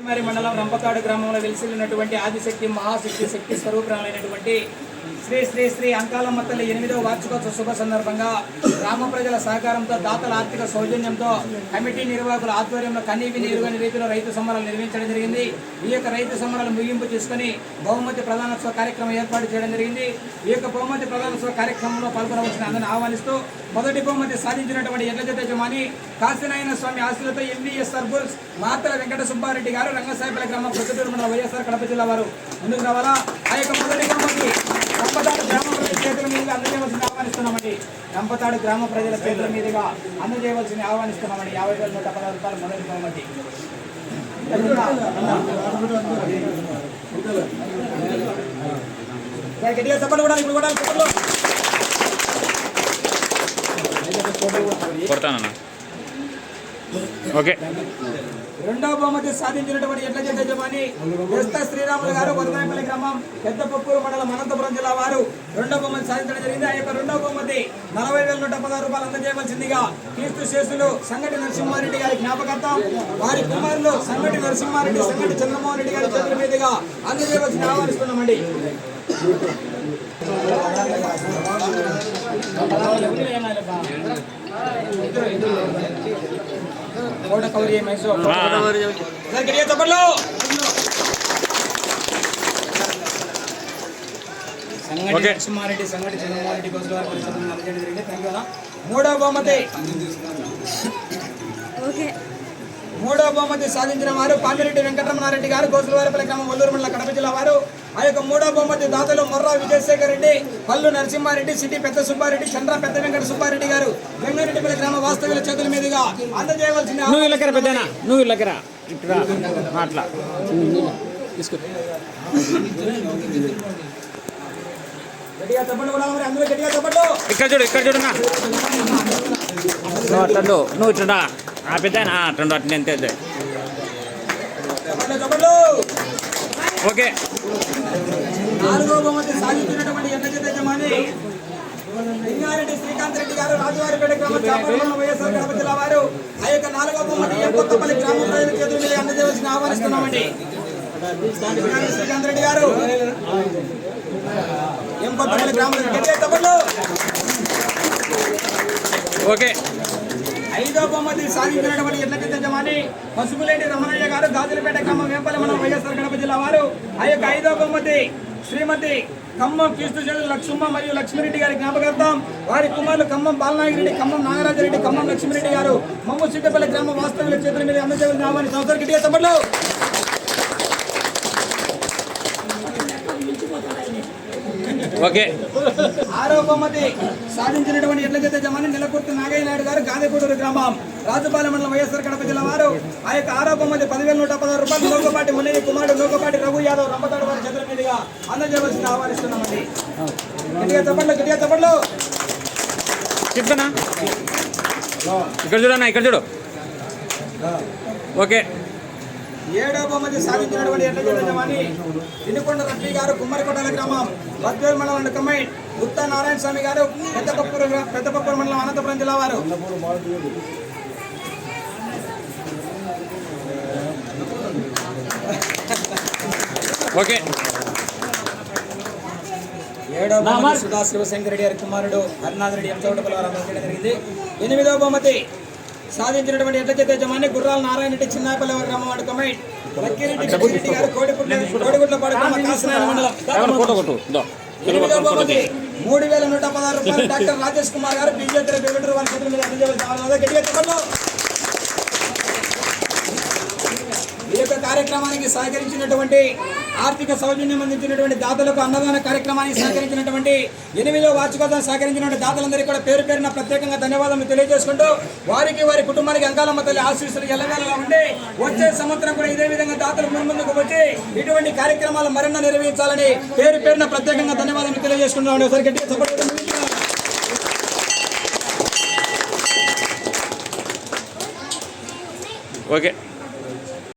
మరి మండలం రంపకాడు గ్రామంలో వెలిసిల్లినటువంటి ఆదిశక్తి మహాశక్తి శక్తి స్వరూపురాలైనటువంటి శ్రీ శ్రీ శ్రీ అంకాలమ్మ తల్లి ఎనిమిదవ వార్షికోత్సవ శుభ సందర్భంగా గ్రామ ప్రజల సహకారంతో దాతల ఆర్థిక సౌజన్యంతో కమిటీ నిర్వాహకుల ఆధ్వర్యంలో కనీవి నీరుగని రీతిలో రైతు సంబరాలు నిర్వహించడం జరిగింది. ఈ యొక్క రైతు సంబరాలు ముగింపు చేసుకుని బహుమతి ప్రధానోత్సవ కార్యక్రమం ఏర్పాటు చేయడం జరిగింది. ఈ యొక్క బహుమతి ప్రధానోత్సవ కార్యక్రమంలో పాల్గొనవలసిన అందరిని ఆహ్వానిస్తూ మొదటి బహుమతి సాధించినటువంటి ఎడ్ల జత యజమాని కాశీనాయన స్వామి ఆస్తులతో ఎంవీఎస్ఆర్ బుల్స్ మాతల వెంకట సుబ్బారెడ్డి గారు రంగసాయపల్లి గ్రామ ప్రొద్దుటూరు మండల వైఎస్ఆర్ కడప జిల్లా వారు ముందుకు రావాలా? ఆ యొక్క మొదటి బహుమతి రంపతాడు గ్రామ ప్రజల చేతుల మీదుగా అందజేయవలసిన రంపతాడు గ్రామ ప్రజల పేర్ల మీదుగా అందజేయవలసింది ఆహ్వానిస్తున్నామండి. యాభై వేల నూట పదహారు రూపాయలు మొదటి బహుమతి. గట్టిగా చెప్పండి కూడా ఇప్పుడు కూడా కొడతానన్నా. ఓకే. రెండవ బహుమతి సాధించినటువంటి ఎడ్ల జత యజమాని ఎస్త శ్రీరాములు గారు వరదాయపల్లి గ్రామం పెద్దపప్పూరు మండలం అనంతపురం జిల్లా వారు రెండవ బహుమతి సాధించడం జరిగింది. ఆ యొక్క రెండవ బహుమతి నలభై వేల నూట పదహారు రూపాయలు అందజేయవలసిందిగా కీర్తి శేషులు సంగటి నరసింహారెడ్డి గారి జ్ఞాపకార్థం వారి కుమారులు సంగటి నరసింహారెడ్డి సంగటి చంద్రమోహన్ రెడ్డి గారి చేతుల మీదుగా అందజేయవలసిన ఆహ్వానిస్తున్నామండి. ఇద్దరు మూడవ బహుమతి. ఓకే. మూడవ బహుమతి సాధించిన వారు పామిరెడ్డి వెంకటరమణారెడ్డి గారు గోసులవారిపల్లి గ్రామం ఒల్లూరు మండల కడప జిల్లా వారు. ఆ యొక్క మూడవ బహుమతి దాతలు మొర్రా విజయశేఖర్ రెడ్డి పల్లు నరసింహారెడ్డి సిటీ పెద్ద సుబ్బారెడ్డి చంద్ర పెద్ద వెంకట సుబ్బారెడ్డి గారు. వెంగరెడ్డిపల్లి గ్రామ వాస్తవ్యుల అందజేయవలసిన నువ్వు ఇళ్ళకరా పెద్దనా నువ్వు ఇళ్ళకరా. ఇట్లా అట్లా తీసుకో ఇక్కడ చూడు ఇక్కడ చూడన్నా నువ్వు అట్లా. నువ్వు ఇట్లా ఆ. పెద్ద అట్లా అట్లా అంతే ఓకే. నాలుగో బహుమతి సాధించినటువంటి ఎన్నజత యజమాని. లింగారెడ్డి శ్రీకాంత్ రెడ్డి గారు రాజువారిపేట గ్రామ చాపల వైఎస్ఆర్ కడప జిల్లా వారు ఆ యొక్క నాలుగో ఎం కొత్తపల్లి గ్రామ ప్రజల చేతుల మీద ఆహ్వానిస్తున్నామండి. శ్రీకాంత్ రెడ్డి గారు ఎం కొత్తపల్లి గ్రామ గట్టిగా ఓకే. ఐదో బహుమతి సాధించినటువంటి ఎడ్లకెత్త యజమాని పసుపులేటి రమణయ్య గారు గాజులపేట గ్రామం వేంపల్లి మనం వైఎస్ఆర్ కడప జిల్లా వారు ఆ యొక్క ఐదో బహుమతి శ్రీమతి ఖమ్మం కీస్తు చేతులు లక్ష్మమ్మ మరియు లక్ష్మీరెడ్డి గారి జ్ఞాపకార్థం వారి కుమారులు ఖమ్మం బాలనాగిరెడ్డి ఖమ్మం నాగరాజరెడ్డి ఖమ్మం లక్ష్మీరెడ్డి గారు మమ్మ సిద్దపల్లి గ్రామ వాస్తవ్యుల చేతుల మీద అందజేయాలని ఆహ్వాని సంవత్సరం గిట్టిగా చెప్పట్లు ఓకే. ఆరో బహుమతి సాధించినటువంటి జమాని నెలకొర్తి నాగయ్య నాయుడు గారు గాదెపూడూరు గ్రామం. రాజుపాలెం మండలం వైఎస్ఆర్ కడప జిల్లా వారు. ఆ యొక్క ఆరో బహుమతి పదివేల నూట పదహారు రూపాయలు లోకపాటి మునయ్య కుమారుడు లోకపాటి రఘు యాదవ్ రంపతాడు అందజేయవలసిన ఆహ్వానిస్తున్నామండి. గట్టిగా చెప్పండి గట్టిగా చెప్పండి చెప్తానా ఇక్కడ చూడన్నా ఇక్కడ చూడు. ఓకే. ఏడో బహుమతి సాధించినటువంటి ఎడ్ల చేత జమాని ఇనుకొండ రఫీ గారు కుమ్మరికొండల గ్రామం బద్వేల్ మండలం కమ్మై గుత్తా నారాయణ స్వామి గారు పెద్దపప్పూరు పెద్దపప్పూరు మండలం అనంతపురం జిల్లా వారు. ఓకే. ఏడో బహుమతి సుధా శివశంకర్ రెడ్డి గారి కుమారుడు హరినాథ్ రెడ్డి ఎంచోటపల్లి వారు అందజేయడం జరిగింది. ఎనిమిదవ బహుమతి సాధించినటువంటి ఎడ్ల చేత యజమాని గుర్రాల నారాయణ రెడ్డి చిన్నాపల్లి వారి గ్రామం వాడు కమై లక్కిరెడ్డి రెడ్డి గారు కాసినాయన మండలం. ఎనిమిదవ బహుమతి మూడు వేల నూట పదహారు రూపాయలు డాక్టర్ రాజేష్ కుమార్ గారు వెంకటరావు వారి చేతుల మీద అందజేయవలసిన గట్టిగా చెప్పండి ఈ యొక్క కార్యక్రమానికి సహకరించినటువంటి ఆర్థిక సౌజన్యం అందించినటువంటి దాతలకు అన్నదాన కార్యక్రమానికి సహకరించినటువంటి ఎనిమిదో వార్షికోత్సవం సహకరించినటువంటి దాతలందరికీ కూడా పేరు పేరున ప్రత్యేకంగా ధన్యవాదాలు తెలియజేసుకుంటూ వారికి వారి కుటుంబానికి అంకాలమ్మ తల్లి ఆశీస్సులు ఎల్లవేళలా ఉండి వచ్చే సంవత్సరం కూడా ఇదే విధంగా దాతలు ముందుకు వచ్చి ఇటువంటి కార్యక్రమాలు మరెన్నో నిర్వహించాలని పేరు పేరున ప్రత్యేకంగా ధన్యవాదాలు తెలియజేసుకుంటాం ఒకసారి గట్టిగా ఓకే.